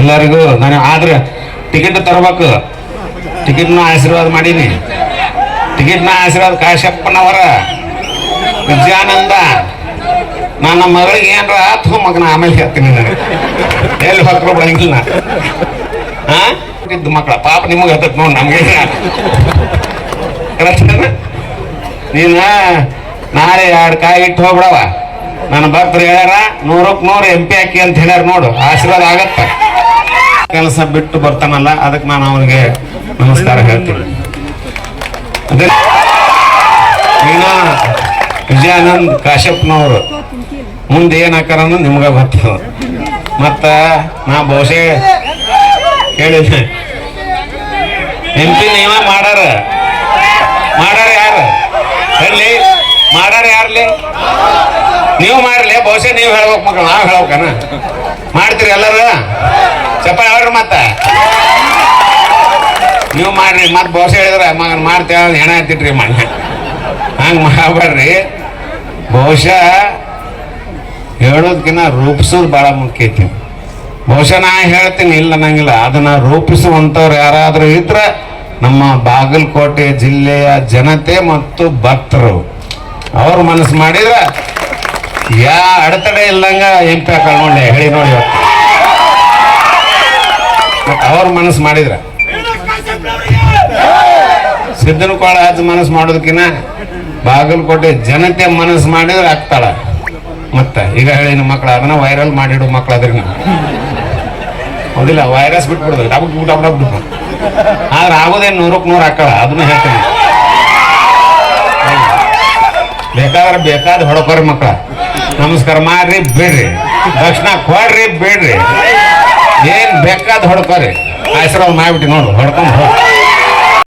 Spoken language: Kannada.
ಎಲ್ಲರಿಗೂ ನಾನು ಆದ್ರೆ ಟಿಕೆಟ್ ತರ್ಬೇಕು. ಟಿಕೆಟ್ನ ಆಶೀರ್ವಾದ ಮಾಡೀನಿ. ಟಿಕೆಟ್ನ ಆಶೀರ್ವಾದ ಕಾಶಪ್ಪನವರ. ವಿದ್ಯಾನಂದ, ನನ್ನ ಮಗಳಿಗೆ ಏನ್ರ ಆತು ಮಗನ, ಆಮೇಲೆ ಹೇಳ್ತೀನಿ ನನಗೆ. ಎಲ್ಲಿ ಹೊತ್ಕೊ ಬಿಡಂಗಿಲ್ಲ ಹಾಂ ಮಕ್ಕಳ ಪಾಪ ನಿಮಗೆ ಹತ್ತತ್ ನೋಡಿ ನಮ್ಗೆ. ನೀನು ನೀನ, ನಾಳೆ ಎರಡು ಕಾಯಿ ಇಟ್ಟು ಹೋಗ್ಬಿಡವ ನನ್ನ ಭಕ್ತರು ಹೇಳ್ಯಾರ ನೂರಕ್ಕೆ ನೂರು ಎಂ ಪಿ ಹಾಕಿ ಅಂತ ಹೇಳ್ಯಾರ ನೋಡು. ಆಶೀರ್ವಾದ ಆಗತ್ತ. ಕೆಲಸ ಬಿಟ್ಟು ಬರ್ತಾನಲ್ಲ, ಅದಕ್ಕೆ ನಾನು ಅವನಿಗೆ ನಮಸ್ಕಾರ ಹೇಳ್ತೀನಿ. ವಿಜಯಾನಂದ್ ಕಾಶ್ಯಪ್ನವರು. ಮುಂದೆ ಏನ್ ಹಾಕಾರ ಅನ್ನೋದು ನಿಮ್ಗೆ ಬರ್ತದೆ ಮತ್ತ ನಾ ಬಹುಶಃ ಹೇಳಿದ್ದೆ. ಎಂ ಪಿ ನೀವ ಮಾಡಾರ? ಮಾಡಾರ ಯಾರು? ಹೇಳಿ ಮಾಡಾರ ಯಾರ್ಲಿ? ನೀವು ಮಾಡ್ಲಿ, ಬಹುಶಃ ನೀವು ಹೇಳ್ಬೇಕು ಮಕ್ಕಳು ನಾವು ಹೇಳ್ಬೇಕನ? ಮಾಡ್ತೀರಿ ಎಲ್ಲರೂ? ಚಪ್ಪ ಹೇಳ್ರಿ ಮತ್ತ? ನೀವು ಮಾಡ್ರಿ, ಮತ್ತೆ ಬೋಸ ಹೇಳಿದ್ರೆ, ಮಗನ್ ಮಾಡ್ತೇವ ಹೆಣ ಹತ್ತಿಟ್ರಿ ಮಣ್ಣ. ಹಂಗೆ ಮಾಡಬೇಡ್ರಿ ಬಹುಶಃ ಹೇಳೋದ್ಕಿನ್ನ ರೂಪಿಸೋದು ಭಾಳ ಮುಖ್ಯ ಐತಿ. ಬಹುಶಃ ನಾ ಹೇಳ್ತೀನಿ, ಇಲ್ಲ ಅನ್ನಂಗಿಲ್ಲ. ಅದನ್ನ ರೂಪಿಸುವಂಥವ್ರು ಯಾರಾದರೂ ಇದ್ರೆ ನಮ್ಮ ಬಾಗಲಕೋಟೆ ಜಿಲ್ಲೆಯ ಜನತೆ ಮತ್ತು ಭಕ್ತರು, ಅವ್ರು ಮನಸ್ಸು ಮಾಡಿದ್ರೆ ಯಾ ಅಡೆತಡೆ ಇಲ್ದಂಗ ಎಂಪಿ ನೋಡಿ ಹೇಳಿ ನೋಡಿ ಇವತ್ತು. ಅವ್ರ ಮನಸ್ಸು ಮಾಡಿದ್ರೆ? ಸಿದ್ದನಕೋಳ ಹಚ್ಚ ಮನಸ್ಸು ಮಾಡೋದಕ್ಕಿನ್ನ ಬಾಗಲಕೋಟೆ ಜನತೆ ಮನಸ್ಸು ಮಾಡಿದ್ರೆ ಆಗ್ತಾಳ. ಮತ್ತೆ ಈಗ ಹೇಳಿನ ಮಕ್ಕಳು ಅದನ್ನ ವೈರಲ್ ಮಾಡಿಡು ಮಕ್ಳು ಅದ್ರಿ ನೀವು. ಹೌದಿಲ್ಲ ವೈರಸ್ ಬಿಟ್ಬಿಡುದು ಡಬ್ ಡಬ್ ಡಬ್ ಆದ್ರೆ ಆಗೋದೇ ನೂರಕ್ಕೆ ನೂರು ಹಾಕಳ ಅದನ್ನ ಹೇಳ್ತೀನಿ. ಬೇಕಾದ್ರೆ ಬೇಕಾದ ಹೊಡಕೋರಿ ಮಕ್ಕಳ ನಮಸ್ಕಾರ ಮಾಡ್ರಿ ಬಿಡ್ರಿ. ದಕ್ಷಿಣ ಕೊಡ್ರಿ, ಬಿಡ್ರಿ. ಏನ್ ಬೇಕಾದ ಹೊಡ್ಕೋರಿ. ಆಶೀರ್ವಾದ ಮಾಡ್ಬಿಟ್ಟು ನೋಡು ಹೊಡ್ಕೊಂಡು ಹೋಗಿ.